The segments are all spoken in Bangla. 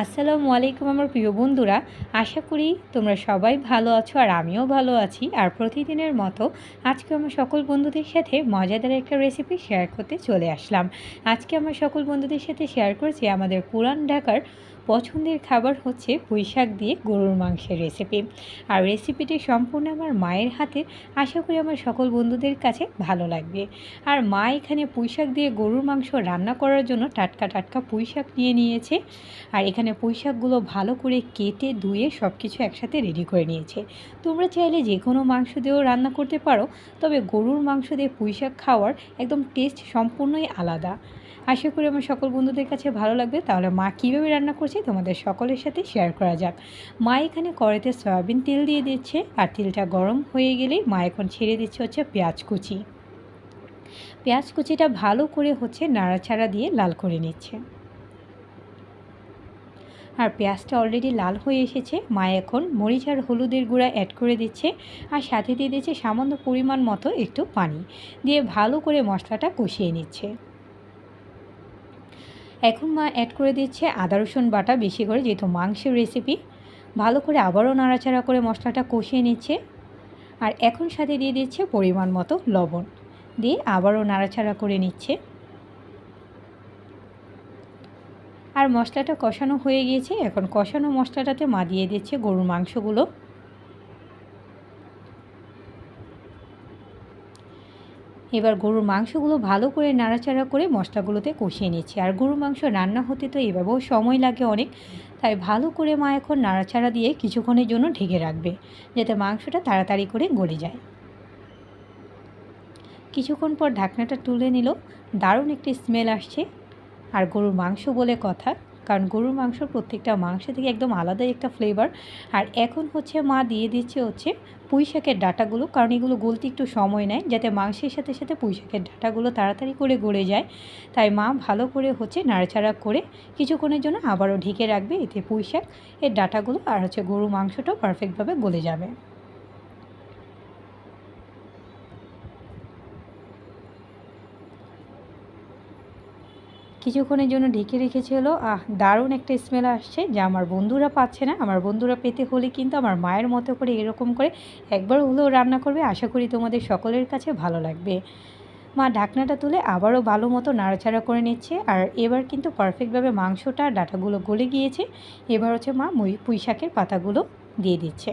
আসসালামু আলাইকুম আমার প্রিয় বন্ধুরা, আশা করি তোমরা সবাই ভালো আছো আর আমিও ভালো আছি। আর প্রতিদিনের মতো আজকে আমার সকল বন্ধুদের সাথে মজাদার একটা রেসিপি শেয়ার করতে চলে আসলাম। আজকে আমার সকল বন্ধুদের সাথে শেয়ার করেছি আমাদের পুরান ঢাকার পছন্দের খাবার হচ্ছে পুঁইশাক দিয়ে গরুর মাংসের রেসিপি আর রেসিপিটি সম্পূর্ণ আমার মায়ের হাতে, আশা করি আমার সকল বন্ধুদের কাছে ভালো লাগবে। আর মা এখানে পুঁইশাক দিয়ে গরুর মাংস রান্না করার জন্য টাটকা টাটকা পুঁইশাক নিয়ে নিয়েছে। আর এখানে পুঁইশাকগুলো ভালো করে কেটে ধুয়ে সব কিছু একসাথে রেডি করে নিয়েছে। তোমরা চাইলে যে কোনো মাংস দিয়েও রান্না করতে পারো, তবে গরুর মাংস দিয়ে পুঁইশাক খাওয়ার একদম টেস্ট সম্পূর্ণই আলাদা। আশা করি আমার সকল বন্ধুদের কাছে ভালো লাগবে, তাহলে মা কীভাবে রান্না করছে তোমাদের সকলের সাথে শেয়ার করা যাক। মা এখানে কড়াইতে সয়াবিন তেল দিয়ে দিচ্ছে, আর তেলটা গরম হয়ে গেলেই মা এখন ছেড়ে দিচ্ছে হচ্ছে পেঁয়াজ কুচি। পেঁয়াজ কুচিটা ভালো করে হচ্ছে নাড়াচাড়া দিয়ে লাল করে নিচ্ছে। আর পেঁয়াজটা অলরেডি লাল হয়ে এসেছে। মা এখন মরিচ আর হলুদের গুঁড়া অ্যাড করে দিচ্ছে আর সাথে দিয়ে দিচ্ছে সামান্য পরিমাণ মতো একটু পানি। দিয়ে ভালো করে মশলাটা কষিয়ে নিচ্ছে। এখন মা অ্যাড করে দিচ্ছে আদা, রসুন বাটা বেশি করে যেহেতু মাংসের রেসিপি ভালো করে আবারও নাড়াচাড়া করে মশলাটা কষিয়ে নিচ্ছে। আর এখন সাথে দিয়ে দিচ্ছে পরিমাণ মতো লবণ। দিয়ে আবারও নাড়াচাড়া করে নিচ্ছে। আর মশলাটা কষানো হয়ে গিয়েছে। এখন কষানো মশলাটাতে মা দিয়ে দিচ্ছে গরুর মাংসগুলো। এবার গরুর মাংসগুলো ভালো করে নাড়াচাড়া করে মশলাগুলোতে কষিয়ে নিচ্ছে। আর গরুর মাংস রান্না হতে তো এভাবেও সময় লাগে অনেক, তাই ভালো করে মা এখন নাড়াচাড়া দিয়ে কিছুক্ষণের জন্য ঢেকে রাখবে, যাতে মাংসটা তাড়াতাড়ি করে গলে যায়। কিছুক্ষণ পর ঢাকনাটা তুলে নিল। দারুণ একটি স্মেল আসছে। আর গরুর মাংস বলে কথা, কারণ গরুর মাংস প্রত্যেকটা মাংস থেকে একদম আলাদাই একটা ফ্লেভার আর এখন হচ্ছে মা দিয়ে দিচ্ছে হচ্ছে পুঁই শাকের ডাটাগুলো, কারণ এগুলো গলতে একটু সময় নেয়, যাতে মাংসের সাথে সাথে পুঁই শাকের ডাটাগুলো তাড়াতাড়ি করে গড়ে যায়। তাই মা ভালো করে হচ্ছে নাড়াচাড়া করে কিছুক্ষণের জন্য আবারও ঢেকে রাখবে, এতে পুঁই শাক এর ডাটাগুলো আর হচ্ছে গরু মাংসটাও পারফেক্টভাবে গলে যাবে। কিছুক্ষণের জন্য ঢেকে রেখেছিল আহ, দারুণ একটা স্মেল আসছে যা আমার বন্ধুরা পাচ্ছে না। আমার বন্ধুরা পেতে হলে কিন্তু আমার মায়ের মতো করে এরকম করে একবার হলেও রান্না করবে। আশা করি তোমাদের সকলের কাছে ভালো লাগবে। মা ঢাকনাটা তুলে আবারও ভালো মতো নাড়াচাড়া করে নিচ্ছে। আর এবার কিন্তু পারফেক্টভাবে মাংসটা ডাটাগুলো গলে গিয়েছে। এবার হচ্ছে মা পুঁই শাকের পাতাগুলো দিয়ে দিচ্ছে।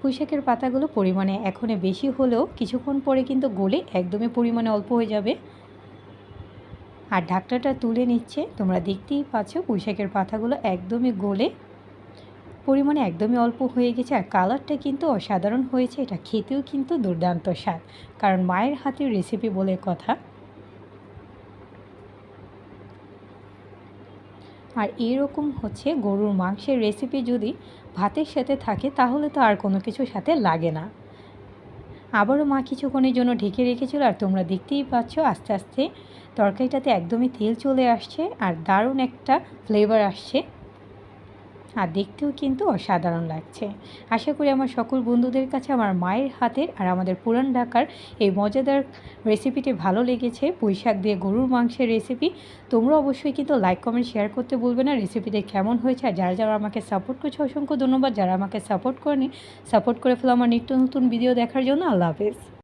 পুঁইশাকের পাতাগুলো পরিমাণে এখনে বেশি হলেও কিছুক্ষণ পরে কিন্তু গলে একদমই পরিমাণে অল্প হয়ে যাবে। আর ঢাকনাটা তুলে নিচ্ছে। তোমরা দেখতেই পাচ্ছ পুঁইশাকের পাতাগুলো একদমই গলে, পরিমাণে একদমই অল্প হয়ে গেছে। আর কালারটা কিন্তু অসাধারণ হয়েছে, এটা খেতেও কিন্তু দুর্দান্ত স্বাদ। কারণ মায়ের হাতের রেসিপি বলে কথা। আর এরকম হচ্ছে গরুর মাংসের রেসিপি যদি ভাতের সাথে থাকে, তাহলে তো আর কোনো কিছুর সাথে লাগে না। আবারও মা কিছুক্ষণের জন্য ঢেকে রেখেছিল আর তোমরা দেখতেই পাচ্ছ আস্তে আস্তে তরকারিটাতে একদমই তেল চলে আসছে আর দারুণ একটা ফ্লেভার আসছে। আর দেখতেও কিন্তু অসাধারণ লাগছে। আশা করি আমার সকল বন্ধুদের কাছে, আমার মায়ের হাতের আর আমাদের পুরান ঢাকার এই মজাদার রেসিপিটি ভালো লেগেছে। পুঁইশাক দিয়ে গরুর মাংসের রেসিপি তোমরা অবশ্যই কিন্তু লাইক কমেন্ট শেয়ার করতে বলবে না। রেসিপিটি কেমন হয়েছে আর যারা যারা আমাকে সাপোর্ট করছে, অসংখ্য ধন্যবাদ। যারা আমাকে সাপোর্ট করেনি সাপোর্ট করে ফেলো আমার নিত্য নতুন ভিডিও দেখার জন্য। আল্লাহ হাফেজ।